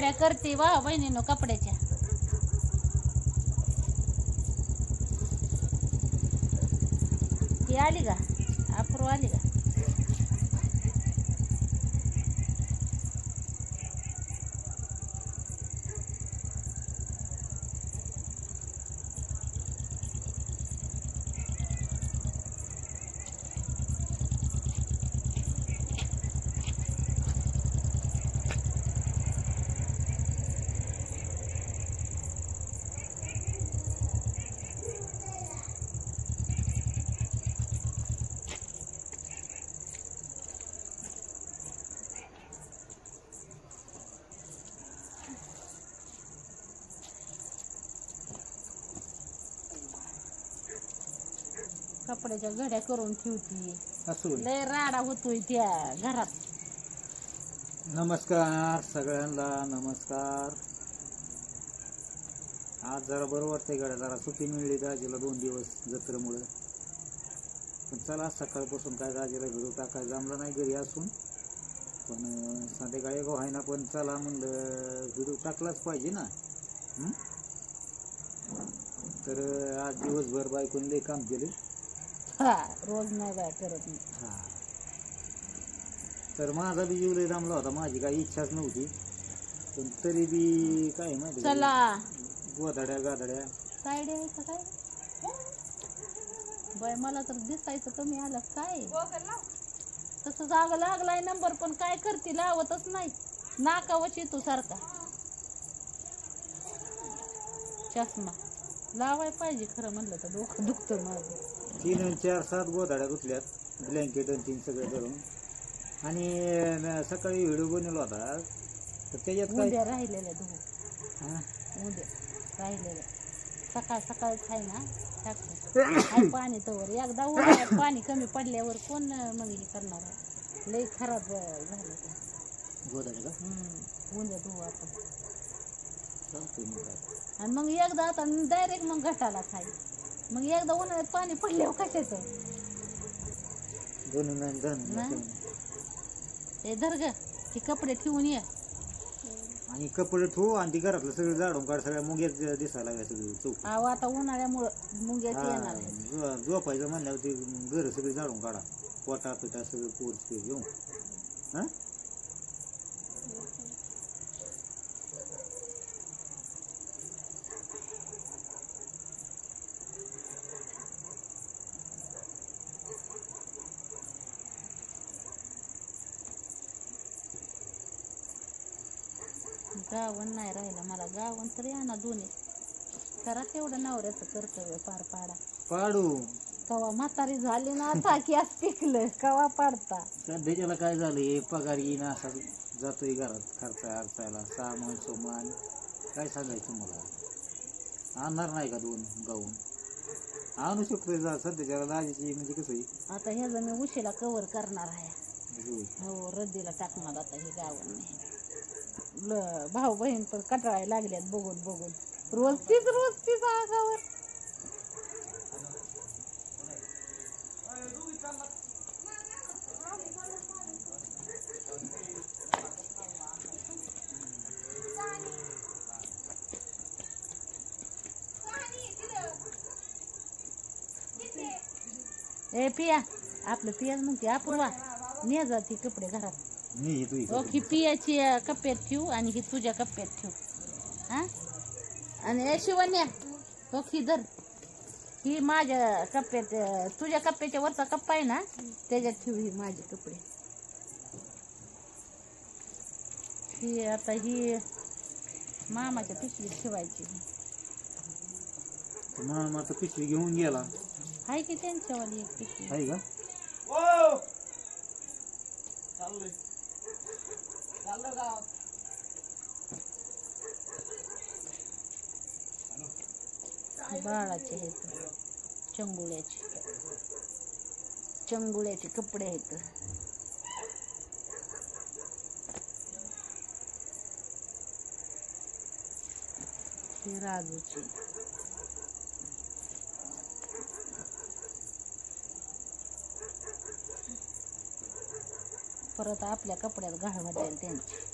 साड्या करते वा बहिणीनं कपड्याच्या. ती आली का? अपूर्व आली का? कपड्याच्या घड्या करून ठेवती. लय राडा होतोय त्या घरात. नमस्कार सगळ्यांना नमस्कार. आज जरा बरं वाटतंय गाड्या जरा सुट्टी मिळली दाजीला दोन दिवस जत्रेमुळं. पण चला सकाळपासून काय दाजीला व्हिडिओ टाकाय जमला नाही घरी असून. पण संध्याकाळी गो आहे ना पण चला म्हणलं व्हिडिओ टाकलाच पाहिजे ना. हं? तर आज दिवसभर बायकोने लई काम केले. हा रोज नाही बाय करत मी. हा. तर माझा बी जीव लय होता माझी काही इच्छाच नव्हती. पण तरी बी काय माहिती का, चला. गोधड्या गाधड्या. काय द्यायचं काय? बाय मला तर दिसायचं कमी आलं काय? तसं जाग लागलाय नंबर पण काय करते लावतच नाही. नाकावच येतो सारखा. चष्मा. लावाय पाहिजे खरं म्हणलं तर डोकं दुखतं माझं. तीन आणि चार सात गोधड्या धुतल्यात ब्लँकेट आणि तीन सगळे धरून आणि सकाळी व्हिडिओ बनवला होता. तर त्याच्यात काय उद्या राहिलेलं धुवू हा? उद्या राहिलेलं सकाळ सकाळच आहे ना? टाकतो आहे पाणी तवर. एकदा उन्हाळ्यात पाणी कमी पडल्यावर कोण अं, मग हे करणार? आहे लई खराब अं, झालं ते. गोधड्या का? हम्म, उद्या धुवू आपण चालतंय मग काय. आणि मग एकदा आता डायरेक्ट मग गटाला खाय मग एकदा उन्हाळ्यात पाणी पडल्यावर कशाचं? बनवून आणि धरून नाही. ते धर ग ते कपडे ठेवून ये. आणि कपडे ठेवू आणि ती घरातलं सगळं जाडून काढ सगळ्या मुंग्यात दिसायला लागल्या सगळी चौक. अहो आता उन्हाळ्यामुळं मुंग्यात येणार आहे झोपायचं म्हणल्यावर ते घर सगळे जाडून काढा. पोटा पिटा सगळं पोर ते घेऊन. हा? गावन नाही राहिलं मला. गावन तरी आणा दोन्ही. करा तेवढं नवऱ्याचं कर्तव्य पार पाडा. पाडू. कवा म्हातारी झाली ना आता की आज पिकलं कवा पाडता? सध्याच्याला काय झालंय पगार येईन असा जातोय घरात खर्चा अडचायला सामान सोमान. काय सांगायचं मला आणणार नाही का दोन गाऊन? आणू शकतोय जा सध्याच्याला दाजीची म्हणजे कसं आहे? आता ह्या मी उशीला कवर करणार आहे. हो रद्दीला टाकणार आता हे गावन नाही भाऊ बहीण पण कटाळायला लागल्यात बघून बघून. रोज तीच रोज तीच आगावर. ए पिया. आपलं पियाच म्हणते अपूर्वा. ने जाते कपडे घरात. मी ही तुझी हो ही पियाची कप्प्यात ठेवू आणि ही तुझ्या कप्प्यात ठेवू. हा? आणि ए शिवण्या हो ही धर. ही माझ्या कप्प्यात तुझ्या कप्प्याच्या वरचा कप्पा आहे ना त्याच्यात ठेवू ही माझे कपडे. ही आता ही मामाच्या पिशवीत ठेवायची. म्हणून आता पिशवी घेऊन गेला. आहे की त्यांच्यावाली एक पिशवी? आहे का? बाळाचे आहेत चंगुळ्याचे. चंगुळ्याचे कपडे आहेत. हे राजूचे. परत आपल्या कपड्यात घाल वाटेल त्यांची.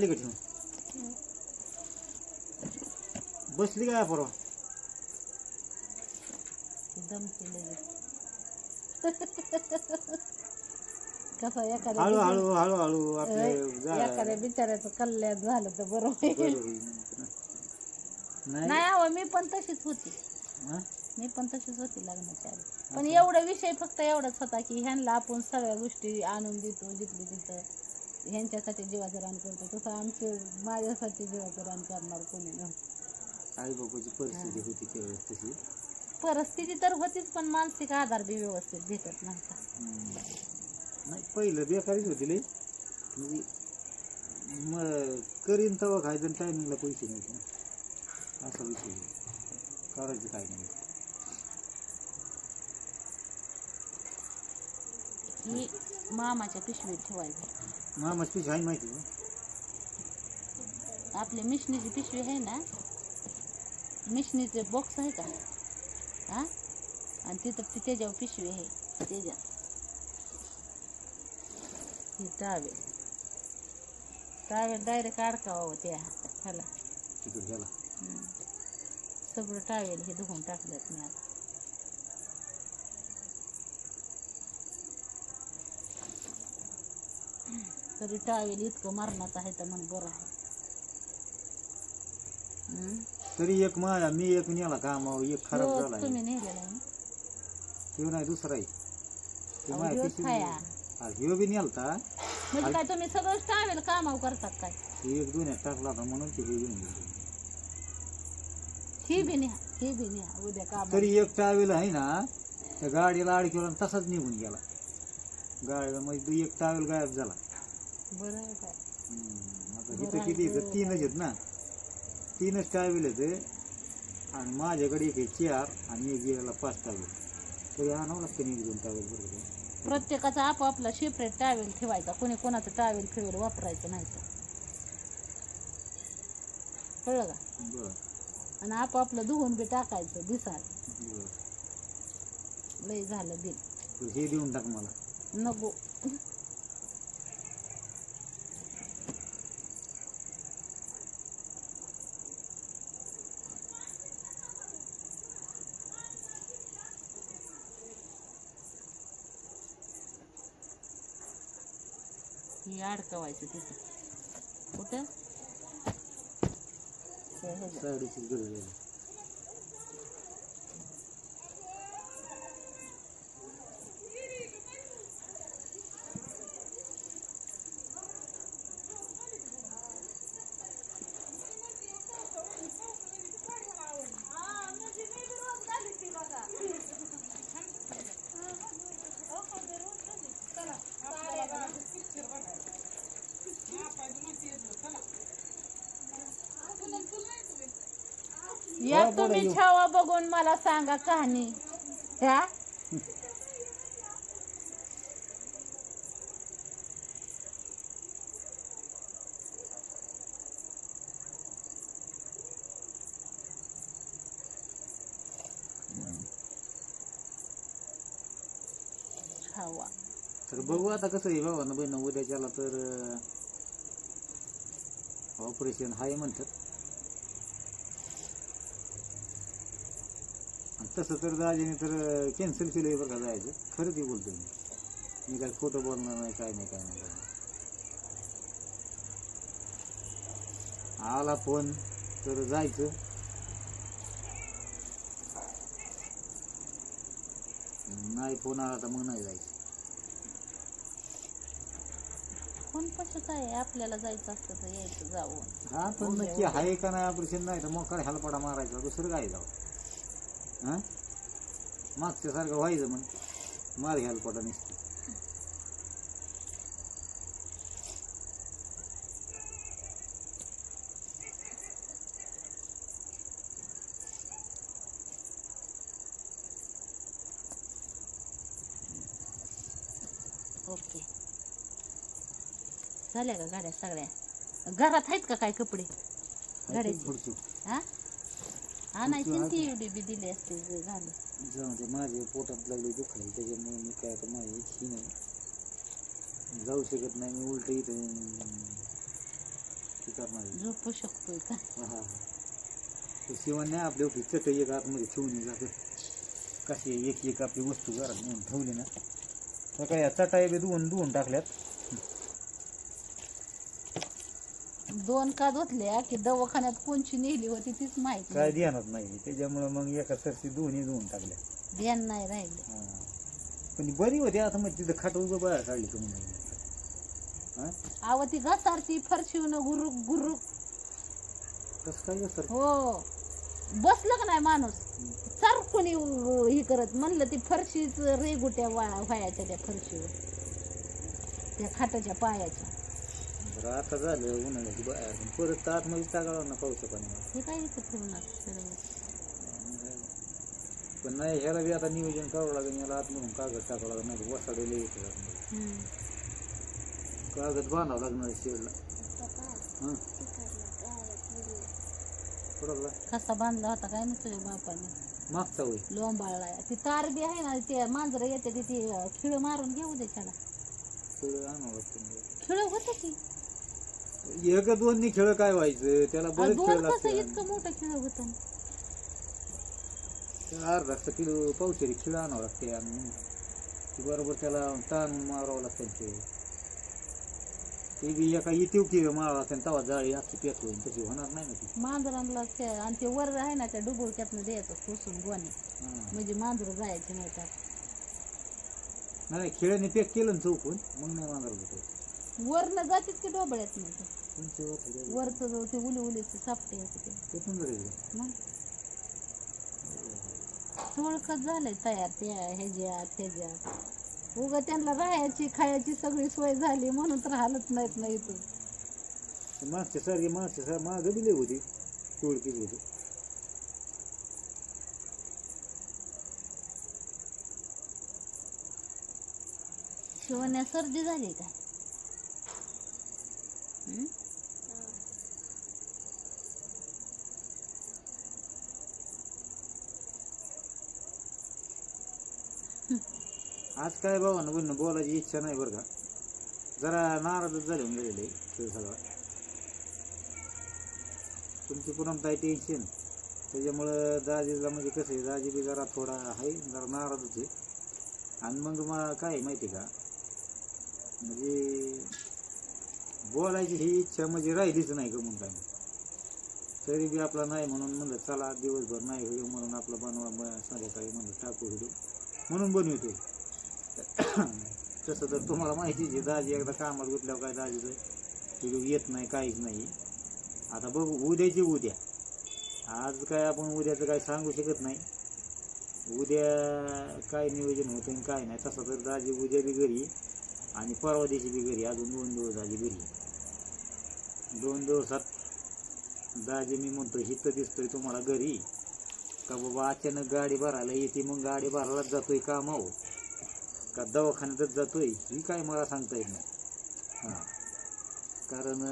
आली का ठेवून? बसली काय परवा कसं एखाद्या हळू हळू हळू हळू आपले बिचाऱ्याचं कल्याण झालं तर बरं होईल. नाही नाही. अहो मी पण तशीच होती. हा? मी पण तशीच होती लग्नाच्या आधी. पण एवढा विषय फक्त एवढाच होता की ह्यांना आपण सगळ्या गोष्टी आणून देतो जिथली तिथं ह्यांच्यासाठी जीवाचं रान करतो. तसं आमचे माझ्यासाठी जीवाचं रान करणार कोणी नव्हतं आई बाबाची परिस्थिती होती त्यावेळेस तशी? परिस्थिती तर होतीच पण मानसिक आधार बी व्यवस्थित भेटत नव्हता. हम्म. नाही पहिलं बेकारीच होती लई. म्हणजे मग करीन तवा खायचं टायमिंगला पैसे नाहीत ना. असा विषय आहे. करायचं काय नाही. ही मामाच्या पिशवीत ठेवायची. मामाची पिशी आहे. माहिती आपली मिशनीची पिशवी आहे ना? मिशनीचे बॉक्स आहे का? हा? आणि तिथं त्याच्यावर पिशवी आहे. त्याच्यात ही टावेल टावेल डायरेक्ट अडकावं त्या ह्याला तिकडे गेला. सगळं टावेल हे धुवून टाकल्यात मी आता. तरी टावेल इतकं मरणाचं आहे तर मग बरं आहे. हम्म. तरी एक माया मी एक नेला कामावर एक खराब ह्यो झाला तुम्ही नेलेला आहे ना? ह्यो नाही दुसरा आहे. ते अहो, हाया. हा, ह्यो बी नेलता. म्हणजे काय तुम्ही सगळंच टावेल कामाव करतात काय? हे एक दोन्यात टाकला होता म्हणून ते हे घेऊन गेलो. ही बी न्या ही बी न्या उद्या काम तरी एक टावेल आहे ना त्या गाडीला अडकवला आणि तसाच निघून गेला. गाडीला म्हणजे एक टावेल गायब झाला. बरं आहे काय? हम्म, आता इथं किती येतं तीनच आहेत ना. तीनच टावेल आहेत. आणि माझ्याकडे एक आहे चार आणि एक गेला पाच टावेल. तरी आणावं लागतं नाही दोन टावेल बरोबर प्रत्येकाचा आपापला सेपरेट टावेल ठेवायचा. कोणी कोणाचं टावेल फिवेल वापरायचं नाही तर. कळलं का? बरं. आणि आपापलं धुवून बी टाकायचं दिसाल बरं. लय झालं बिल. तर हे देऊन टाक मला. नको. ही अडकवायचं तिथं. कुठं? या बोला तुम्ही. छावा बघून मला सांगा कहाणी. ह्या? छावा. तर बघू आता कसं आहे बाबा बहिण उद्याच्याला तर ऑपरेशन हाय म्हणतात. तसं तर दाजीने तर कॅन्सल केलं बरं का जायचं. खरं ते बोलतो मी. मी काय खोटं बोलणार नाही काय नाही काय नाही. आला फोन तर जायचं. नाही फोन आला तर मग नाही जायचं. कोण काय आपल्याला जायचं असतं तर यायचं जाऊन. हा पण नक्की आहे का नाही ऑपरेशन नाही तर मग काय हलपडा मारायचा दुसरं काय जाऊ हा? मागच्या सारखं व्हायचं मग मार हलपडा नसते. ओके. झाल्या का गाड्या सगळ्या? घरात आहेत का काय कपडे? गाड्याची पुढची हा? आणायची ती एवढी बी दिली असते जे झालं. जाऊ दे माझ्या पोटात लागली दुखायला त्याच्यामुळे मी काय आता माझी इच्छी नाही. जाऊ शकत नाही मी उलट इथं करणार आहे. झोपू शकतोय का? हा, हा, हा. ते शिवाने आपल्या ओळखी चटई एक आतमध्ये ठेवून जातं. कशी एक एक आपली वस्तू घरात नेऊन ठेवली ना. तर काय या चटाई बी धुवून धुवून टाकल्यात. दोन का धुतल्या की दवाखान्यात कोणची नेली होती तीच माहिती काय ध्यानात नाही. त्याच्यामुळं मग एका सरशी दोन्ही धुवून टाकल्या. ध्यान नाही राहिले. हा. पण बरी होती. आता मग तिथं खाट उभं बाहेर काढली तुम्ही. हा? आव ती घसारती फरशिवून गुरुक गुरुक कसं काय सर हो. बसलं का नाही माणूस? सारखून हे करत. म्हणलं ती फरशीच रेगुट्या वा- व्हायच्या त्या फरशीवर. त्या खाटाच्या पायाच्या. बरं आता झालं उन्हाळ्याची बाहेर पण परत तर आतमध्ये टाकावं ना पावसा पाणी हे काय इथं ठेवणार सगळं? पण नाही ह्याला बी आता नियोजन करावं लागेल याला आतमधून कागद टाकावं लागेल नाही वसाडेला येतं आतमध्ये. हम्म. कागद बांधावं लागणार शेडला. हां? कुठला? कसा बांधला होता काय ना तुझ्या बापाने? मागचा होय. लोंबाळला. ती तार बी आहे ना ते मांजरं येते ती ती खिळ मारून घेऊ दे त्याला. थोडं आणावं लागतं. खिळ होत की? एक दोन खेळ काय व्हायचं? त्याला बरेच खेळ दोन कसं लागते इतकं मोठं खिळ होत? अर्धा किलो पावशेरी खिळ आणावं लागते आणि ती बरोबर त्याला ताण मारावं लागतं ते ते बी एका इतीव की मारावं लागतं तवा जाळी अख्खी पेट होईल तशी होणार नाही ना ती. मांजरांना ते आणि ते वर आहे ना त्या डुबुळक्यातनं द्यायचं खोसून गोणे. हां. म्हणजे मांजर जायचे नाही त्यात नाही खेळाने पॅक केलं ना चौकून मग नाही मांजर होतं वरनं जातात की डोबळ्यात नाही तुमचे होते वरचं जो ते उली उलीचे सापटे होते ते. मग? थोडकच झालंय तयार त्या ह्याच्यात ह्याच्यात उग त्यांना राहायची खायची सगळी सोय झाली म्हणून तर हालत नाहीत नाही इथून ते मागच्या सारखे मागच्या सार मागं लय होती. टोळ केली होती. शिवण्या सर्दी झाली काय आज काय बाबा बोलणं बोलायची इच्छा नाही बरं का. जरा नाराजच झाले होऊन गेलेले ते सगळं. तुमची पुन्हा टेन्शन त्याच्यामुळं दाजीला म्हणजे कसं आहे दाजी बी जरा थोडा आहे जरा नाराजच आहे. आणि मग मग काय आहे माहिती आहे का? म्हणजे बोलायची ही इच्छा म्हणजे राहिलीच नाही का म्हणून काय? तरी बी आपला नाही म्हणून म्हणलं चला दिवसभर नाही व्हिडिओ म्हणून आपलं बनवा संध्याकाळी म्हणलं टाकू व्हिडिओ. म्हणून बनवतो तसं तर तुम्हाला माहितीच आहे दाजी एकदा कामात गुतल्यावर काय दाजीचं व्हिडिओ येत नाही काहीच नाही. आता बघू उद्याची उद्या. आज काय आपण उद्याचं काय सांगू शकत नाही. उद्या काय नियोजन होतं आणि काय नाही तसं तर दाजी उद्या बी घरी. आणि परवा दिवशी बी घरी अजून दोन दिवस दाजी घरी. दोन दिवसात दाजी मी म्हणतो हित दिसतोय तुम्हाला घरी. का बाबा अचानक गाडी भरायला येते मग गाडी भरायलाच जातोय कामावर. का दवाखान्यातच जातोय ही काय मला सांगता येत नाही. हां. कारण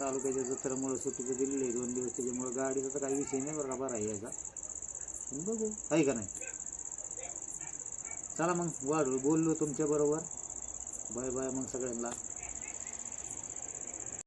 तालुक्याच्या जत्रामुळं सुट्टीचं दिलेलं आहे दोन दिवस त्याच्यामुळं गाडीचा तर काही विषय नाही बरं का बरा आहे याचा. पण बघू आहे का नाही? चला मग वाढ बोललो तुमच्याबरोबर बाय बाय मग सगळ्यांना.